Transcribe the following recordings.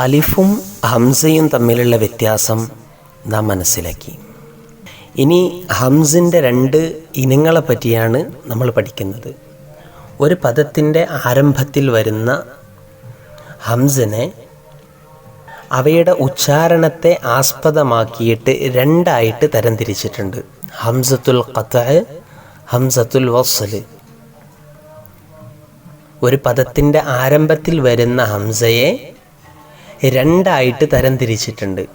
അലിഫും ഹംസയും തമ്മിലുള്ള വ്യത്യാസം നാം മനസ്സിലാക്കി. ഇനി ഹംസിന്റെ രണ്ട് ഇനങ്ങളെ പറ്റിയാണ് നമ്മൾ പഠിക്കുന്നത്. ഒരു പദത്തിന്റെ ആരംഭത്തിൽ വരുന്ന ഹംസിനെ അവയുടെ ഉച്ചാരണത്തെ ആസ്പദമാക്കിയിട്ട് രണ്ടായിട്ട് തരംതിരിച്ചിട്ടുണ്ട്. ഹംസത്തുൽ ഖത്ത ഹംസത്തുൽ വസ്ൽ. ഒരു പദത്തിന്റെ ആരംഭത്തിൽ വരുന്ന ഹംസയെ രണ്ടായിട്ട് തരംതിരിച്ചിട്ടുണ്ട്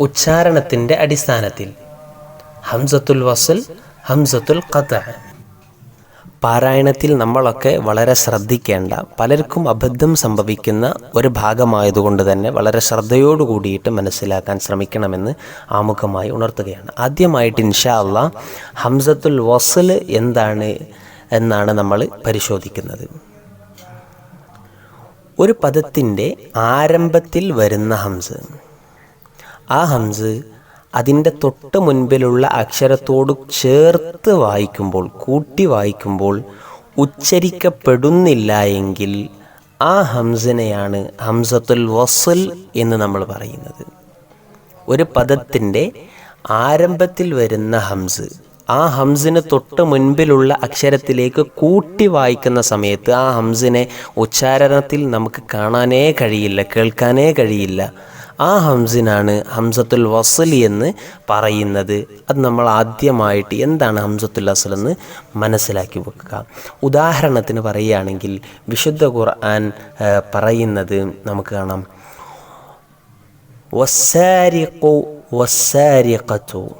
ഉച്ചാരണത്തിന്റെ അടിസ്ഥാനത്തിൽ. ഹംസത്തുൽ വസൽ ഹംസത്തുൽ ഖത്ത പാരായണത്തിൽ നമ്മളൊക്കെ വളരെ ശ്രദ്ധിക്കേണ്ട പലർക്കും അബദ്ധം സംഭവിക്കുന്ന ഒരു ഭാഗമായതുകൊണ്ട് തന്നെ വളരെ ശ്രദ്ധയോടു കൂടിയിട്ട് മനസ്സിലാക്കാൻ ശ്രമിക്കണമെന്ന് ആമുഖമായി ഉണർത്തുകയാണ്. ആദ്യമായിട്ട് ഇൻഷാ അള്ളാ ഹംസത്തുൽ വസൽ എന്താണ് എന്നാണ് നമ്മൾ പരിശോധിക്കുന്നത്. ഒരു പദത്തിന്റെ ആരംഭത്തിൽ വരുന്ന ഹംസ്. ആ ഹംസ് അതിന്റെ തൊട്ട് മുൻപിലുള്ള അക്ഷരത്തോട് ചേർത്ത് വായിക്കുമ്പോൾ കൂട്ടി വായിക്കുമ്പോൾ ഉച്ചരിക്കപ്പെടുന്നില്ല എങ്കിൽ ആ ഹംസിനെയാണ് ഹംസത്തുൽ വസൽ എന്ന് നമ്മൾ പറയുന്നത്. ഒരു പദത്തിന്റെ ആരംഭത്തിൽ വരുന്ന ഹംസ്. ആ ഹംസിന് തൊട്ട് മുൻപിലുള്ള അക്ഷരത്തിലേക്ക് കൂട്ടി വായിക്കുന്ന സമയത്ത് ആ ഹംസിനെ ഉച്ചാരണത്തിൽ നമുക്ക് കാണാനേ കഴിയില്ല കേൾക്കാനേ കഴിയില്ല. ആ ഹംസിനാണ് ഹംസത്തുൽ വസലി എന്ന് പറയുന്നത്. അത് നമ്മൾ ആദ്യമായിട്ട് എന്താണ് ഹംസത്തുൽ വസൽ എന്ന് മനസ്സിലാക്കി വെക്കുക. ഉദാഹരണത്തിന് പറയുകയാണെങ്കിൽ വിശുദ്ധ ഖുർആൻ പറയുന്നത് നമുക്ക് കാണാം. വസ്സാരിഖു വസ്സാരിഖത്തു.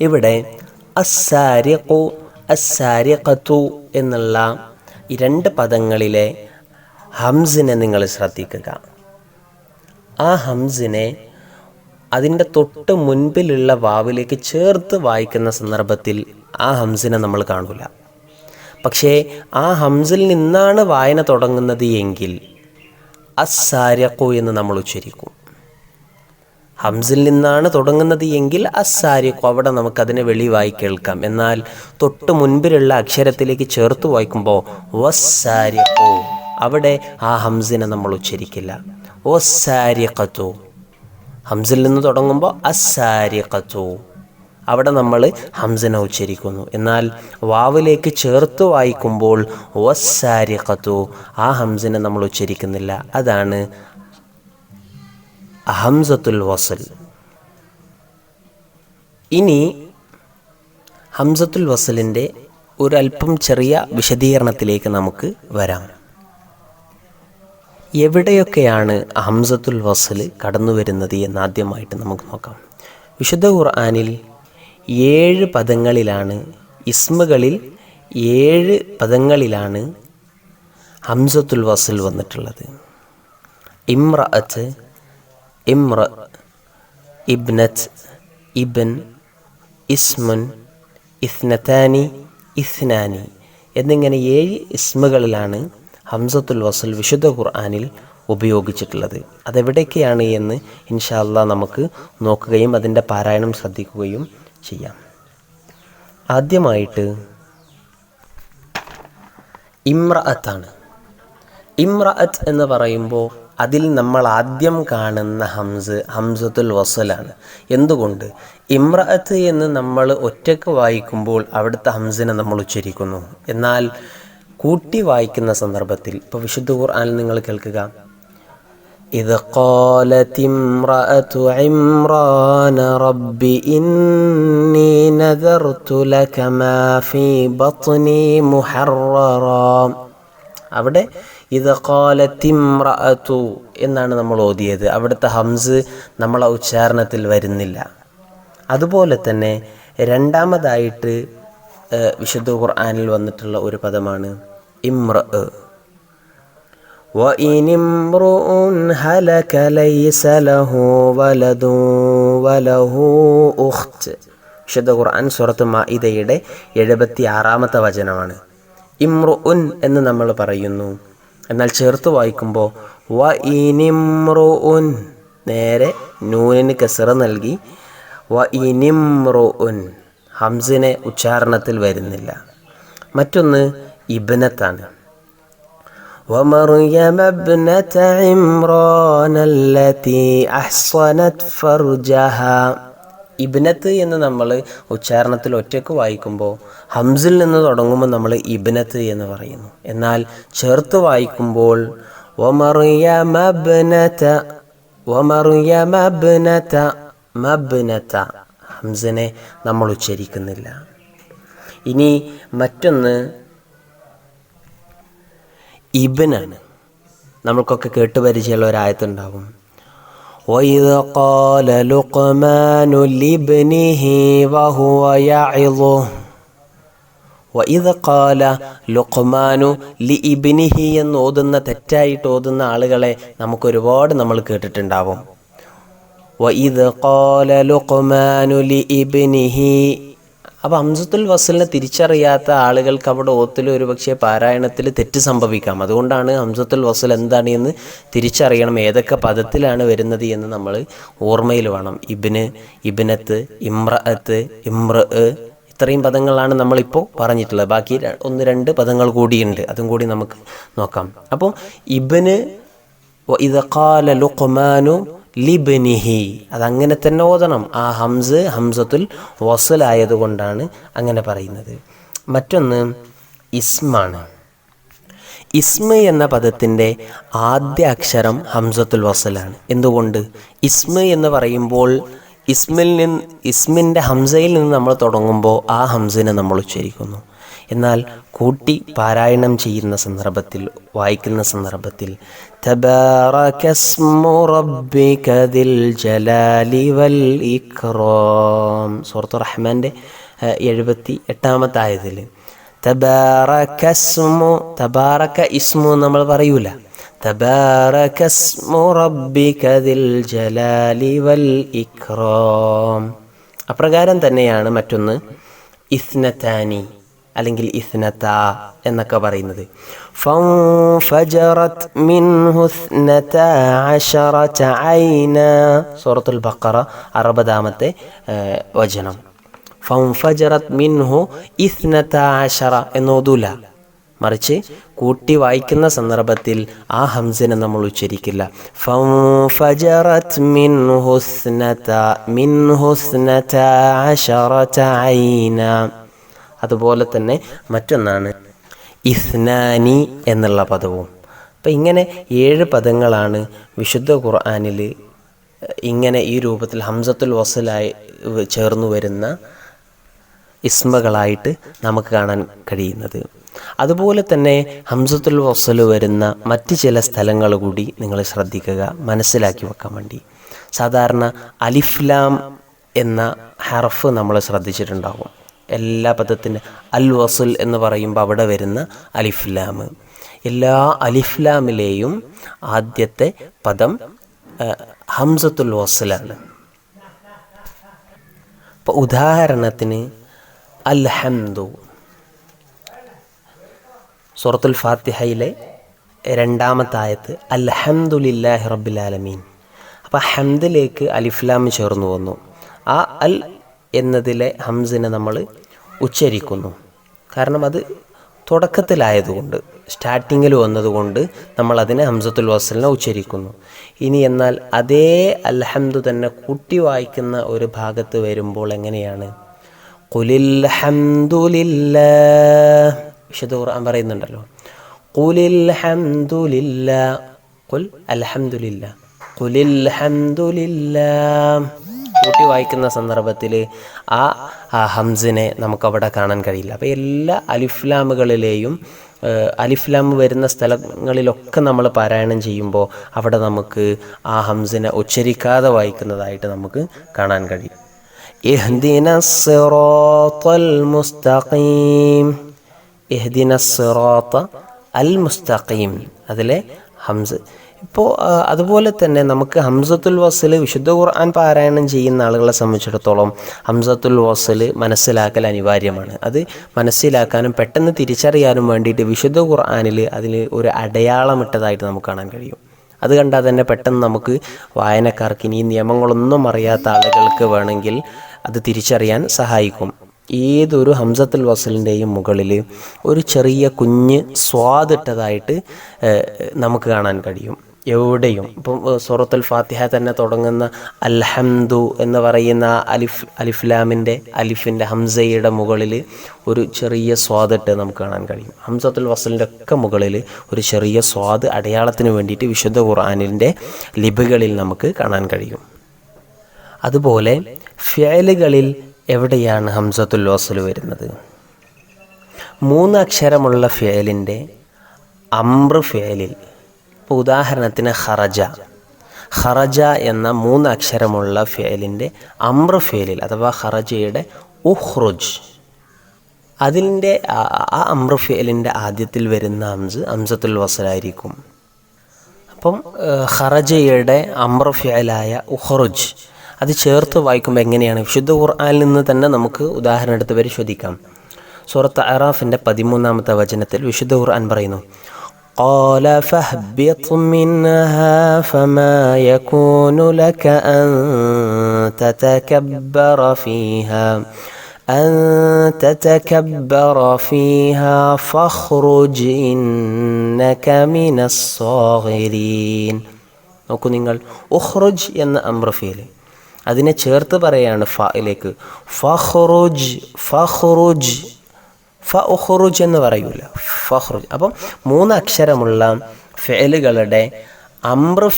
ഇവിടെ അസ്സാരിഖു അസ്സാരിഖത്തു എന്നുള്ള ഈ രണ്ട് പദങ്ങളിലെ ഹംസിനെ നിങ്ങൾ ശ്രദ്ധിക്കുക. ആ ഹംസിനെ അതിന്റെ തൊട്ട് മുൻപിലുള്ള വാവിലേക്ക് ചേർത്ത് വായിക്കുന്ന സന്ദർഭത്തിൽ ആ ഹംസിനെ നമ്മൾ കാണൂല. പക്ഷേ ആ ഹംസിൽ നിന്നാണ് വായന തുടങ്ങുന്നത് എങ്കിൽ അസാരക്കു എന്ന് നമ്മൾ ഉച്ചരിക്കും. ഹംസിൽ നിന്നാണ് തുടങ്ങുന്നത് എങ്കിൽ അസാരിഖ് അവിടെ നമുക്കതിനെ വെളിവായി കേൾക്കാം. എന്നാൽ തൊട്ട് മുൻപിലുള്ള അക്ഷരത്തിലേക്ക് ചേർത്ത് വായിക്കുമ്പോൾ വസ്സാരിക്കു അവിടെ ആ ഹംസിനെ നമ്മൾ ഉച്ചരിക്കില്ല. ഒസാരിഖത്തു ഹംസിൽ നിന്ന് തുടങ്ങുമ്പോൾ അസാരിഖത്തു അവിടെ നമ്മൾ ഹംസിനെ ഉച്ചരിക്കുന്നു. എന്നാൽ വാവിലേക്ക് ചേർത്ത് വായിക്കുമ്പോൾ വസ്സാരിഖത്തു. ആ ഹംസിനെ നമ്മൾ ഉച്ചരിക്കുന്നില്ല. അതാണ് ഹംസത്തുൽ വസൽ. ഇനി ഹംസത്തുൽ വസലിന്റെ ഒരല്പം ചെറിയ വിശദീകരണത്തിലേക്ക് നമുക്ക് വരാം. എവിടെയൊക്കെയാണ് ഹംസത്തുൽ വസൽ കടന്നു വരുന്നത് എന്ന് ആദ്യമായിട്ട് നമുക്ക് നോക്കാം. വിശുദ്ധ ഖുർആാനിൽ ഏഴ് പദങ്ങളിലാണ് ഇസ്മുകളിൽ ഏഴ് പദങ്ങളിലാണ് ഹംസത്തുൽ വസൽ വന്നിട്ടുള്ളത്. ഇമ്രഅത്ത് ഇമ്ര ഇബ്നത്ത് ഇബൻ ഇസ്മുൻ ഇസ്നത്താനി ഇസ്നാനി എന്നിങ്ങനെ ഏഴ് ഇസ്മുകളിലാണ് ഹംസത്തുൽ വസൽ വിശുദ്ധ ഖുർആാനിൽ ഉപയോഗിച്ചിട്ടുള്ളത്. അതെവിടേക്കാണ് എന്ന് ഇൻഷാല്ല നമുക്ക് നോക്കുകയും അതിന്റെ പാരായണം ശ്രദ്ധിക്കുകയും ചെയ്യാം. ആദ്യമായിട്ട് ഇമ്രഅത്താണ്. ഇമ്രഅത്ത് എന്ന് പറയുമ്പോൾ അതിൽ നമ്മൾ ആദ്യം കാണുന്ന ഹംസ് ഹംസത്തുൽ വസലാണ് എന്തുകൊണ്ട് ഇമ്രഅത്ത് എന്ന് നമ്മൾ ഒറ്റക്ക് വായിക്കുമ്പോൾ അവിടുത്തെ ഹംസിനെ നമ്മൾ ഉച്ചരിക്കുന്നു എന്നാൽ കൂട്ടി വായിക്കുന്ന സന്ദർഭത്തിൽ ഇപ്പോൾ വിശുദ്ധ ഖുർആനിൽ നിങ്ങൾ കേൾക്കുക إذ قالت امرأة عمران رب إني نذرت لك ما في بطني محررا അവിടെ ഇത് കോലത്തിമ്രഅത്തു എന്നാണ് നമ്മൾ ഓതിയത് അവിടുത്തെ ഹംസ് നമ്മളെ ഉച്ചാരണത്തിൽ വരുന്നില്ല അതുപോലെ തന്നെ രണ്ടാമതായിട്ട് വിശുദ്ധ ഖുർആാനിൽ വന്നിട്ടുള്ള ഒരു പദമാണ് ഇമ്ര وإن امرؤ هلك ليس له ولد وله أخت വിശുദ്ധ ഖുർആൻ സൂറത്ത് മാഇദയുടെ എഴുപത്തി ആറാമത്തെ വചനമാണ് ഇമ്രു ഉൻ എന്ന് നമ്മൾ പറയുന്നു എന്നാൽ ചേർത്ത് വായിക്കുമ്പോൾ വ ഇനിമ്രു ഉൻ നേരെ നൂനിന് കസറ നൽകി വ ഇനിമ്രു ഉൻ ഹംസിനെ ഉച്ചാരണത്തിൽ വരുന്നില്ല മറ്റൊന്ന് ഇബനത്താണ് ومريم ابنة عمران التي أحصنت فرجها ഇബിനത്ത് എന്ന് നമ്മൾ ഉച്ചാരണത്തിൽ ഒറ്റയ്ക്ക് വായിക്കുമ്പോൾ ഹംസിൽ നിന്ന് തുടങ്ങുമ്പോൾ നമ്മൾ ഇബിനത്ത് എന്ന് പറയുന്നു. എന്നാൽ ചേർത്ത് വായിക്കുമ്പോൾ മബ്നത ഹംസിനെ നമ്മൾ ഉച്ചരിക്കുന്നില്ല. ഇനി മറ്റൊന്ന് ഇബനാണ്. നമ്മൾക്കൊക്കെ കേട്ടുപരിചയമുള്ള ഒരായത്തുണ്ടാവും. وإذ قال لقمان لابنه وهو يعظه وإذ قال لقمان لابنه എന്ന് ഓതുന്ന തെറ്റായിട്ട് ഓതുന്ന ആളുകളെ നമുക്ക് ഒരുപാട് നമ്മൾ കേട്ടിട്ടുണ്ടാവും وإذ قال لقمان لابنه അപ്പോൾ അംസത്തുൽ വസലിനെ തിരിച്ചറിയാത്ത ആളുകൾക്ക് അവിടെ ഓത്തിൽ ഒരു പക്ഷേ പാരായണത്തിൽ തെറ്റ് സംഭവിക്കാം. അതുകൊണ്ടാണ് അംസത്തുൽ വസൽ എന്താണ് എന്ന് തിരിച്ചറിയണം. ഏതൊക്കെ പദത്തിലാണ് വരുന്നത് എന്ന് നമ്മൾ ഓർമ്മയിൽ വേണം. ഇബിന് ഇബിനത്ത് ഇമ്രഅത്ത് ഇമ്ര ഇത്രയും പദങ്ങളാണ് നമ്മളിപ്പോൾ പറഞ്ഞിട്ടുള്ളത്. ബാക്കി ഒന്ന് രണ്ട് പദങ്ങൾ കൂടിയുണ്ട്. അതും കൂടി നമുക്ക് നോക്കാം. അപ്പോൾ ഇബിന് ഇത് കാല ലുഖ്മാനു ലിബനിഹി. അതങ്ങനെ തന്നെ ഓതണം. ആ ഹംസ് ഹംസത്തുൽ വസലായതുകൊണ്ടാണ് അങ്ങനെ പറയുന്നത്. മറ്റൊന്ന് ഇസ്മാണ്. ഇസ്മ എന്ന പദത്തിന്റെ ആദ്യ അക്ഷരം ഹംസത്തുൽ വസലാണ്. എന്തുകൊണ്ട്? ഇസ്മ എന്ന് പറയുമ്പോൾ ഇസ്മിൽ നിന്ന് ഇസ്മിന്റെ ഹംസയിൽ നിന്ന് നമ്മൾ തുടങ്ങുമ്പോൾ ആ ഹംസിനെ നമ്മൾ ഉച്ചരിക്കുന്നു. എന്നാൽ കൂട്ടി പാരായണം ചെയ്യുന്ന സന്ദർഭത്തിൽ വായിക്കുന്ന സന്ദർഭത്തിൽ സുഹൃത്തു റഹ്മാന്റെ എഴുപത്തി എട്ടാമത്തെ ആയതിൽ തബാറകസ്മു തബാറക്ക ഇസ്മു നമ്മൾ പറയൂല. ജലാലി വൽ അപ്രകാരം തന്നെയാണ് മറ്റൊന്ന് ഇസ്നത്താനി അല്ലെങ്കിൽ ഇസ്നത്ത എന്നൊക്കെ പറയുന്നത്. സൂറത്തുൽ ബക്കറ അറുപതാമത്തെ വചനം. ഫൗഫജറത് മിൻഹു ഇസ്നത്ത എന്നോതൂല മറിച്ച് കൂട്ടി വായിക്കുന്ന സന്ദർഭത്തിൽ ആ ഹംസിനെ നമ്മൾ ഉച്ചരിക്കില്ല. മിൻ അതുപോലെ തന്നെ മറ്റൊന്നാണ് ഇസ്നാനി എന്നുള്ള പദവും. അപ്പം ഇങ്ങനെ ഏഴ് പദങ്ങളാണ് വിശുദ്ധ ഖുർആാനിൽ ഇങ്ങനെ ഈ രൂപത്തിൽ ഹംസത്തുൽ വസലായി ചേർന്നു വരുന്ന ഇസ്മകളായിട്ട് നമുക്ക് കാണാൻ കഴിയുന്നത്. അതുപോലെ തന്നെ ഹംസത്തുൽ വസൽ വരുന്ന മറ്റ് ചില സ്ഥലങ്ങൾ കൂടി നിങ്ങൾ ശ്രദ്ധിക്കുക മനസ്സിലാക്കി വെക്കാൻ വേണ്ടി. സാധാരണ അലിഫ്ലാം എന്ന ഹർഫ് നമ്മൾ ശ്രദ്ധിച്ചിട്ടുണ്ടാകും എല്ലാ പദത്തിന്റെ അൽ വസുൽ എന്ന് പറയുമ്പോൾ അവിടെ വരുന്ന അലിഫ്ലാം എല്ലാ അലിഫ്ലാമിലെയും ആദ്യത്തെ പദം ഹംസത്തുൽ വസലാണ്. ഇപ്പോൾ ഉദാഹരണത്തിന് അൽഹംദു. സൂറത്തുൽ ഫാത്തിഹയിലെ രണ്ടാമത്തെ ആയത്ത് അൽഹംദുലില്ലാഹി റബ്ബിൽ ആലമീൻ. അപ്പോൾ ഹംദിലേക്ക് അലിഫ്ലാം ചേർന്നു വന്നു. ആ അൽ എന്നതിലെ ഹംസിനെ നമ്മൾ ഉച്ചരിക്കുന്നു. കാരണം അത് തുടക്കത്തിലായതുകൊണ്ട് സ്റ്റാർട്ടിങ്ങിൽ വന്നതുകൊണ്ട് നമ്മൾ അതിനെ ഹംസത്തുൽ വസലിനെ ഉച്ചരിക്കുന്നു. ഇനി എന്നാൽ അതേ അൽഹംദു തന്നെ കൂട്ടി വായിക്കുന്ന ഒരു ഭാഗത്ത് വരുമ്പോൾ എങ്ങനെയാണ്? കുലിൽ വിശുദ്ധ ഖുർആൻ പറയുന്നുണ്ടല്ലോ. കുലിൽ കുൽ അൽഹംദുലില്ലാ കുലിൽ കൂട്ടി വായിക്കുന്ന സന്ദർഭത്തിൽ ആ ഹംസിനെ നമുക്കവിടെ കാണാൻ കഴിയില്ല. അപ്പോൾ എല്ലാ അലിഫ്ലാമുകളിലെയും അലിഫ്ലാം വരുന്ന സ്ഥലങ്ങളിലൊക്കെ നമ്മൾ പാരായണം ചെയ്യുമ്പോൾ അവിടെ നമുക്ക് ആ ഹംസിനെ ഉച്ചരിക്കാതെ വായിക്കുന്നതായിട്ട് നമുക്ക് കാണാൻ കഴിയും. ഇഹ്ദിന മുസ്തഖീം. അൽ മുസ്തഖീം. അതിലെ ഹംസ് ഇപ്പോൾ അതുപോലെ തന്നെ നമുക്ക് ഹംസത്തുൽ വസൽ വിശുദ്ധ ഖുർആൻ പാരായണം ചെയ്യുന്ന ആളുകളെ സംബന്ധിച്ചിടത്തോളം ഹംസത്തുൽ വസൽ മനസ്സിലാക്കൽ അനിവാര്യമാണ്. അത് മനസ്സിലാക്കാനും പെട്ടെന്ന് തിരിച്ചറിയാനും വേണ്ടിയിട്ട് വിശുദ്ധ ഖുർആാനിൽ അതിൽ ഒരു അടയാളമിട്ടതായിട്ട് നമുക്ക് കാണാൻ കഴിയും. അത് കണ്ടാൽ തന്നെ പെട്ടെന്ന് നമുക്ക് വായനക്കാർക്ക് ഇനി നിയമങ്ങളൊന്നും അറിയാത്ത ആളുകൾക്ക് വേണമെങ്കിൽ അത് തിരിച്ചറിയാൻ സഹായിക്കും. ഏതൊരു ഹംസത്തുൽ വസലിന്റെയും മുകളിൽ ഒരു ചെറിയ കുഞ്ഞ് സ്വാദിട്ടതായിട്ട് നമുക്ക് കാണാൻ കഴിയും. എവിടെയും. ഇപ്പം സൂറത്തുൽ ഫാത്തിഹ തന്നെ തുടങ്ങുന്ന അൽഹംദു എന്ന് പറയുന്ന അലിഫ് അലിഫ്ലാമിന്റെ അലിഫിന്റെ ഹംസയുടെ മുകളിൽ ഒരു ചെറിയ സ്വാദിട്ട് നമുക്ക് കാണാൻ കഴിയും. ഹംസത്തുൽ വസലിന്റെ ഒക്കെ മുകളിൽ ഒരു ചെറിയ സ്വാദ് അടയാളത്തിന് വേണ്ടിയിട്ട് വിശുദ്ധ ഖുർആാനിന്റെ ലിപികളിൽ നമുക്ക് കാണാൻ കഴിയും. അതുപോലെ ഫിയലുകളിൽ എവിടെയാണ് ഹംസത്തുൽ വസൽ വരുന്നത്? മൂന്ന് അക്ഷരമുള്ള ഫിയലിന്റെ അമ്ര ഫിയലിൽ ഇപ്പോൾ ഉദാഹരണത്തിന് ഖറജ. ഖറജ എന്ന മൂന്ന് അക്ഷരമുള്ള ഫേലിന്റെ അമ്ര ഫേലിൽ അഥവാ ഖറജയുടെ ഉഹ്റുജ് അതിന്റെ ആ- അമ്ര ഫേലിന്റെ ആദ്യത്തിൽ വരുന്ന അംസ് ഹംസത്തുൽ വസലായിരിക്കും. അപ്പം ഹറജയുടെ അമ്ര ഫേലായ ഉഹ്റുജ് അത് ചേർത്ത് വായിക്കുമ്പോൾ എങ്ങനെയാണ്? വിശുദ്ധ ഖുർആാനിൽ നിന്ന് തന്നെ നമുക്ക് ഉദാഹരണം എടുത്ത് പരിശോധിക്കാം. സൂറത്ത് അറാഫിന്റെ പതിമൂന്നാമത്തെ വചനത്തിൽ വിശുദ്ധ ഖുർആൻ പറയുന്നു قال فاهبط منها فما يكون لك أن تتكبر فيها أن تتكبر فيها فاخرج إنك من الصاغرين നോക്കൂ നിങ്ങൾ ഉഹ്റുജ് എന്ന അമ്രഫീൽ അതിനെ ചേർത്ത് പറയാണ് ഫയിലേക്ക് ഫഹ്റുജ് ഫഹ്റുജ് ഫ എന്ന് പറയൂല? ഫഹ്റുജ് അപ്പം മൂന്ന് അക്ഷരമുള്ള ഫേലുകളുടെ അമ്ര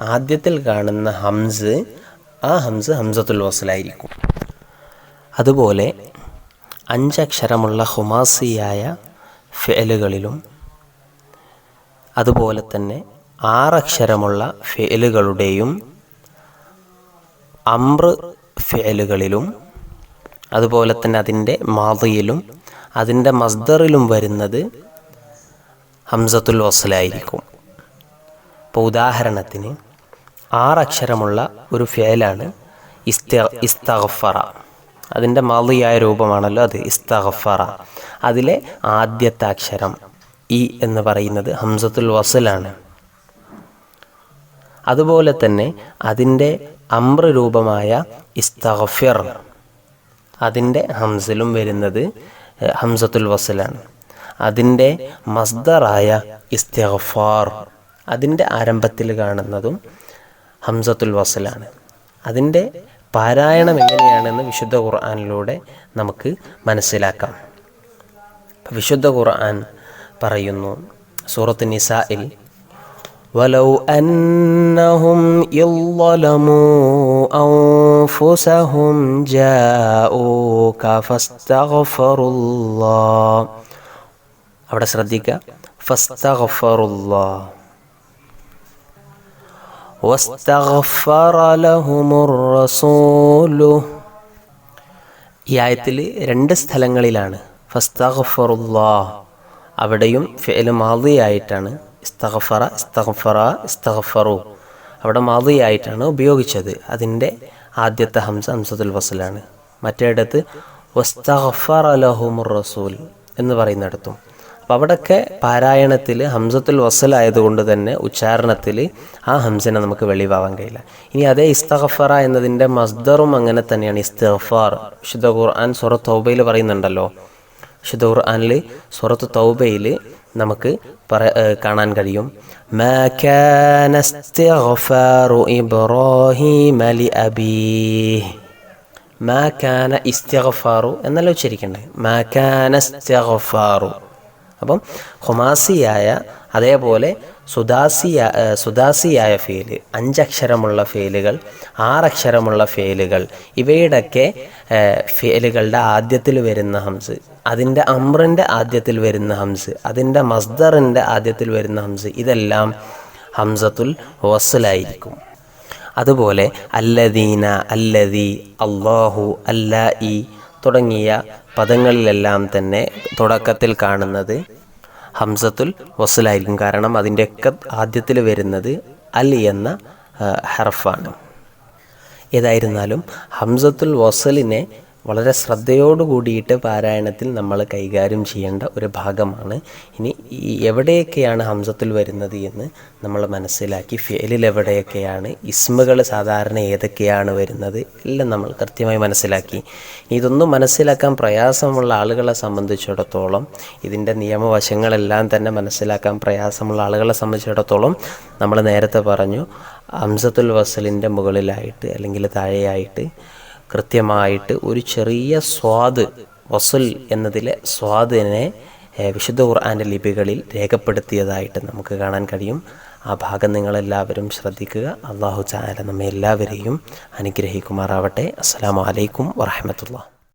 ആദ്യത്തിൽ കാണുന്ന ഹംസ് ആ ഹംസ് ഹംസത്തുൽ വസലായിരിക്കും. അതുപോലെ അഞ്ചക്ഷരമുള്ള ഹുമാസിയായ ഫേലുകളിലും അതുപോലെ തന്നെ ആറക്ഷരമുള്ള ഫേലുകളുടെയും അമ്ര ഫേലുകളിലും അതുപോലെ തന്നെ അതിന്റെ മാതയിലും അതിന്റെ മസ്ദറിലും വരുന്നത് ഹംസത്തുൽ വസലായിരിക്കും. ഇപ്പോൾ ഉദാഹരണത്തിന് ആറക്ഷരമുള്ള ഒരു ഫേലാണ് ഇസ്ത ഇസ്തഗഫറ. അതിന്റെ മാതിയായ രൂപമാണല്ലോ അത് ഇസ്തഗഫറ. അതിലെ ആദ്യത്തെ അക്ഷരം ഇ എന്ന് പറയുന്നത് ഹംസത്തുൽ വസലാണ്. അതുപോലെ തന്നെ അതിന്റെ അമ്ര രൂപമായ ഇസ്തഗഫിർ. അതിൻ്റെ ഹംസിലും വരുന്നത് ഏഹ്, ഹംസത്തുൽ വസലാണ് അതിൻ്റെ മസ്ദറായ ഇസ്തഗഫാർ അതിൻ്റെ ആരംഭത്തിൽ കാണുന്നതും ഹംസത്തുൽ വസലാണ് അതിൻ്റെ പാരായണം എങ്ങനെയാണെന്ന് വിശുദ്ധ ഖുർആനിലൂടെ നമുക്ക് മനസ്സിലാക്കാം വിശുദ്ധ ഖുർആൻ പറയുന്നു സൂറത്ത് നിസായിൽ ولو أنهم إذ ظلموا أنفسهم جاءوك فاستغفروا الله അവിടെ ശ്രദ്ധിക്കുക ഫസ്തഗഫറുല്ലാ വസ്തഗഫറ ലഹുമുർ റസൂലു ഈ ആയത്തിൽ രണ്ട് സ്ഥലങ്ങളിലാണ് ഫസ്തഗഫറുല്ലാ അവിടെയും ഫിഅല് മാദിയായിട്ടാണ് ഇസ്തഗഫറ ഇസ്തഗഫറ ഇസ്തഗഫറു അവിടെ മാദിയായിട്ടാണ് ഉപയോഗിച്ചത് അതിൻ്റെ ആദ്യത്തെ ഹംസ ഹംസത്തുൽ ഫസലാണ് മറ്റേടത്ത് വസ്തഗഫറ അലഹുമുർ റസൂൽ എന്ന് പറയുന്നിടത്തും. അപ്പോൾ അവിടെയൊക്കെ പാരായണത്തിൽ ഹംസത്തുൽ വസലായതുകൊണ്ട് തന്നെ ഉച്ചാരണത്തിൽ ആ ഹംസനെ നമുക്ക് വെളിവാവാൻ കഴിയില്ല. ഇനി അതേ ഇസ്തഗഫറ എന്നതിന്റെ മസ്ദറും അങ്ങനെ തന്നെയാണ്. ഇസ്തഫാർ വിശുദ്ധ ഖുർആൻ സുറത്ത് തൗബയിൽ പറയുന്നുണ്ടല്ലോ. വിശുദ്ധ ഖുർആനിൽ സുറത്ത് തൗബയിൽ നമുക്ക് പറ കാണാൻ കഴിയും. ما كان استغفار إبراهيم لأبيه ما كان استغفار എന്നല്ല ഉച്ചരിക്കണ്ടേ ما كان استغفار അപ്പം ഹുമാസിയായ അതേപോലെ സുദാസിയ സുദാസിയായ ഫേൽ അഞ്ചക്ഷരമുള്ള ഫേലുകൾ ആറക്ഷരമുള്ള ഫേലുകൾ ഇവയുടെയൊക്കെ ഫേലുകളുടെ ആദ്യത്തിൽ വരുന്ന ഹംസ് അതിന്റെ അമ്രിന്റെ ആദ്യത്തിൽ വരുന്ന ഹംസ് അതിന്റെ മസ്ദറിന്റെ ആദ്യത്തിൽ വരുന്ന ഹംസ് ഇതെല്ലാം ഹംസത്തുൽ വസലായിരിക്കും. അതുപോലെ അല്ലദീന അല്ലദി അള്ളാഹു അല്ലായി തുടങ്ങിയ പദങ്ങളിലെല്ലാം തന്നെ തുടക്കത്തിൽ കാണുന്നത് ഹംസത്തുൽ വസലായിരിക്കും. കാരണം അതിന്റെയൊക്കെ ആദ്യത്തിൽ വരുന്നത് അൽ എന്ന ഹർഫാണ്. ഏതായിരുന്നാലും ഹംസത്തുൽ വസലിനെ വളരെ ശ്രദ്ധയോടു കൂടിയിട്ട് പാരായണത്തിൽ നമ്മൾ കൈകാര്യം ചെയ്യേണ്ട ഒരു ഭാഗമാണ്. ഇനി എവിടെയൊക്കെയാണ് ഹംസത്തിൽ വരുന്നത് എന്ന് നമ്മൾ മനസ്സിലാക്കി. ഫേലിൽ എവിടെയൊക്കെയാണ്? ഇസ്മുകൾ സാധാരണ ഏതൊക്കെയാണ് വരുന്നത്? എല്ലാം നമ്മൾ കൃത്യമായി മനസ്സിലാക്കി. ഇതൊന്നും മനസ്സിലാക്കാൻ പ്രയാസമുള്ള ആളുകളെ സംബന്ധിച്ചിടത്തോളം ഇതിന്റെ നിയമവശങ്ങളെല്ലാം തന്നെ മനസ്സിലാക്കാൻ പ്രയാസമുള്ള ആളുകളെ സംബന്ധിച്ചിടത്തോളം നമ്മൾ നേരത്തെ പറഞ്ഞു ഹംസത്തുൽ വസലിന്റെ മുകളിലായിട്ട് അല്ലെങ്കിൽ താഴെയായിട്ട് കൃത്യമായിട്ട് ഒരു ചെറിയ സ്വാദ് വസുൽ എന്നതിലെ സ്വാദിനെ വിശുദ്ധ ഖുർആാന്റെ ലിപികളിൽ രേഖപ്പെടുത്തിയതായിട്ട് നമുക്ക് കാണാൻ കഴിയും. ആ ഭാഗം നിങ്ങളെല്ലാവരും ശ്രദ്ധിക്കുക. അള്ളാഹു ചാല നമ്മെ എല്ലാവരെയും അനുഗ്രഹിക്കുമാറാവട്ടെ. അസ്സാം വലൈക്കും വറഹമത്തുള്ള